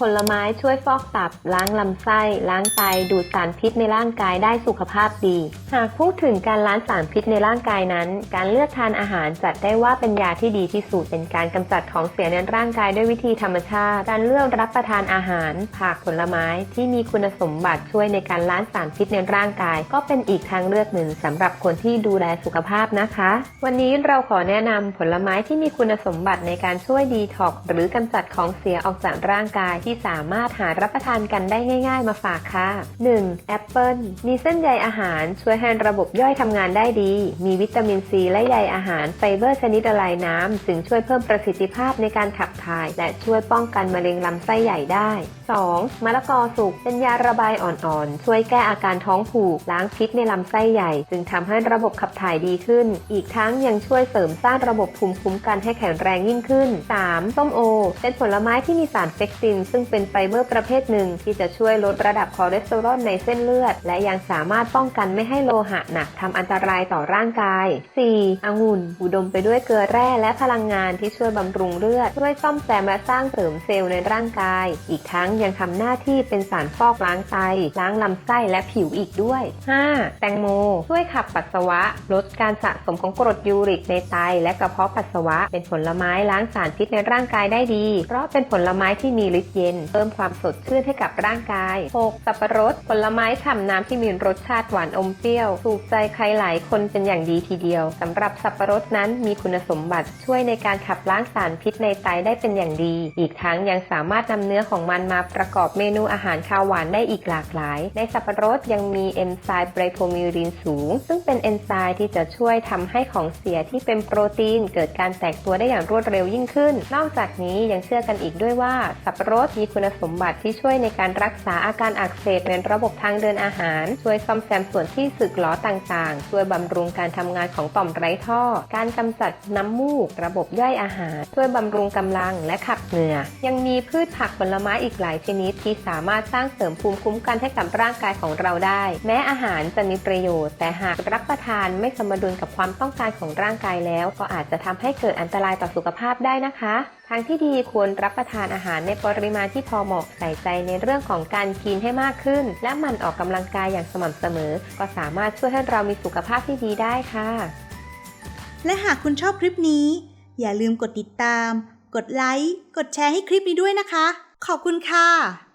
ผลไม้ช่วยฟอกตับ ล้างลำไส้ ล้างไต ดูดสารพิษในร่างกายได้สุขภาพดี หากพูดถึงการล้างสารพิษในร่างกายนั้น การเลือกทานอาหารจัดได้ว่าเป็นยาที่ดีที่สุด เป็นการกำจัดของเสียในร่างกายด้วยวิธีธรรมชาติ การเลือกรับประทานอาหาร ผักผลไม้ที่มีคุณสมบัติช่วยในการล้างสารพิษในร่างกาย ก็เป็นอีกทางเลือกหนึ่งสำหรับคนที่ดูแลสุขภาพนะคะ วันนี้เราขอแนะนำผลไม้ที่มีคุณสมบัติในการช่วยดีท็อกหรือกำจัดของเสียออกจากร่างกายที่สามารถหารับประทานกันได้ง่าย ๆ มาฝากค่ะ 1. แอปเปิลมีเส้นใยอาหารช่วยให้ระบบย่อยทำงานได้ดี มีวิตามินซีและใยอาหารไฟเบอร์ชนิดละลายน้ำจึงช่วยเพิ่มประสิทธิภาพในการขับถ่าย และช่วยป้องกันมะเร็งลำไส้ใหญ่ได้ 2. มะละกอสุกเป็นยาระบายอ่อนๆ ช่วยแก้อาการท้องผูก ล้างพิษในลำไส้ใหญ่ จึงทำให้ระบบขับถ่ายดีขึ้น อีกทั้งยังช่วยเสริมสร้างระบบภูมิคุ้มกันให้แข็งแรงยิ่งขึ้น 3. ส้มโอ เป็นผลไม้ที่มีสารเฟกซินซึ่งเป็นไฟเบอร์ประเภทหนึ่ง ที่จะช่วยลดระดับคอเลสเตอรอลในเส้นเลือด และยังสามารถป้องกันไม่ให้โลหะหนักทำอันตรายต่อร่างกาย 4. องุ่น อุดมไปด้วยเกลือแร่และพลังงานที่ช่วยบำรุงเลือด ช่วยซ่อมแซมและสร้างเสริมเซลล์ในร่างกาย อีกทั้งยังทำหน้าที่เป็นสารฟอกล้างไต ล้างลำไส้และผิวอีกด้วย 5. แตงโม ช่วยขับปัสสาวะ ลดการสะสมของกรดยูริกในไต และกระเพาะปัสสาวะ เป็นผลไม้ล้างสารพิษในร่างกายได้ดี เพราะเป็นผลไม้ที่มีฤทธิ์เย็นเพิ่มความสดชื่นให้กับร่างกาย 6. สับปะรด ผลไม้ฉ่ำน้ำที่มีรสชาติหวานอมเปรี้ยว ถูกใจใครหลายคนเป็นอย่างดีทีเดียวสำหรับสับปะรดนั้นมีคุณสมบัติช่วยในการขับล้างสารพิษในไตได้เป็นอย่างดี อีกทั้งยังสามารถนำเนื้อของมันมาประกอบเมนูอาหารคาวหวานได้อีกหลากหลาย ในสับปะรดยังมีเอนไซม์ไบโพมิวรินสูง ซึ่งเป็นเอนไซม์ที่จะช่วยทำให้ของเสียที่เป็นโปรตีน เกิดการแตกตัวได้อย่างรวดเร็วยิ่งขึ้น นอกจากนี้ยังเชื่อกันอีกด้วยว่าสับปะรดมีคุณสมบัติที่ช่วยในการรักษาอาการอักเสบในระบบทางเดินอาหาร ช่วยซ่อมแซมส่วนที่สึกหรอต่างๆ ช่วยบำรุงการทำงานของต่อมไร้ท่อ การกำจัดน้ำมูก ระบบย่อยอาหาร ช่วยบำรุงกำลังและขับเหงื่อ ยังมีพืชผักผลไม้อีกหลายชนิด ที่สามารถสร้างเสริมภูมิคุ้มกันให้กับร่างกายของเราได้ แม้อาหารจะมีประโยชน์ แต่หากรับประทานไม่สมดุลกับความต้องการของร่างกายแล้ว ก็อาจจะทำให้เกิดอันตรายต่อสุขภาพได้นะคะ ทางที่ดีควรรับประทานอาหารในปริมาณที่พอเหมาะใส่ใจในเรื่องของการกินให้มากขึ้น และหมันออกกำลังกายอย่างสม่ำเสมอ ก็สามารถช่วยให้เรามีสุขภาพที่ดีได้ค่ะ และหากคุณชอบคลิปนี้ อย่าลืมกดติดตาม กดไลค์ กดแชร์ให้คลิปนี้ด้วยนะคะ ขอบคุณค่ะ